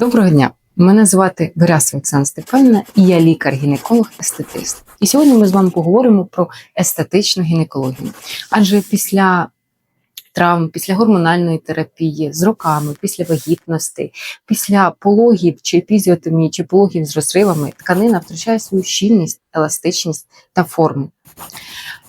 Доброго дня! Мене звати Веряс Оксана Степанівна і я лікар-гінеколог-естетист. І сьогодні ми з вами поговоримо про естетичну гінекологію. Адже після травм, після гормональної терапії з роками, після вагітності, після пологів чи епізіотомії, чи пологів з розривами, тканина втрачає свою щільність, еластичність та форму.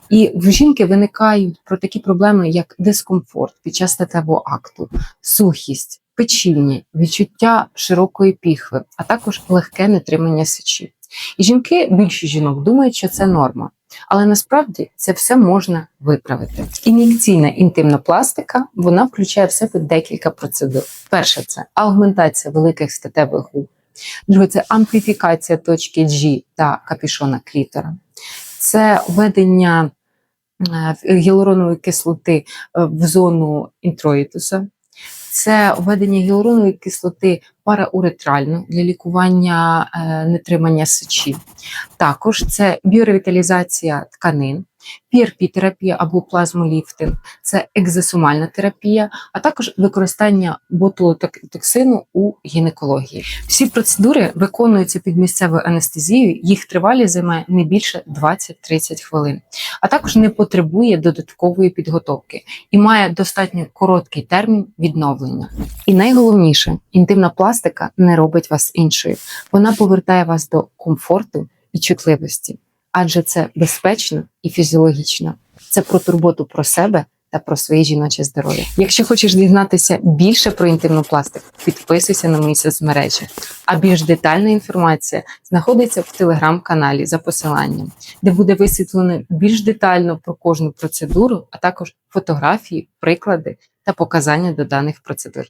І в жінки виникають про такі проблеми, як дискомфорт під час статевого акту, сухість, печіння, відчуття широкої піхви, а також легке нетримання сечі. І жінки, більшість жінок, думають, що це норма. Але насправді це все можна виправити. Ін'єкційна інтимна пластика вона включає в себе декілька процедур. Перше це аугментація великих статевих губ. Друге це ампліфікація точки G та капішона клітора. Це введення е, гіалуронової кислоти е, в зону інтроїтуса. Це введення гіалуронової кислоти парауретрально для лікування е, нетримання сечі. Також це біоревіталізація тканин, PRP-терапія або плазмоліфтинг, це екзосомальна терапія, а також використання ботулотоксину у гінекології. Всі процедури виконуються під місцевою анестезією, їх тривалість займає не більше 20-30 хвилин, а також не потребує додаткової підготовки і має достатньо короткий термін відновлення. І найголовніше, інтимна пластика не робить вас іншою. Вона повертає вас до комфорту і чутливості, адже це безпечно і фізіологічно. Це про турботу про себе та про своє жіноче здоров'я. Якщо хочеш дізнатися більше про інтимну пластику, підписуйся на мої соцмережі. А більш детальна інформація знаходиться в телеграм-каналі за посиланням, де буде висвітлено більш детально про кожну процедуру, а також фотографії, приклади та показання до даних процедур.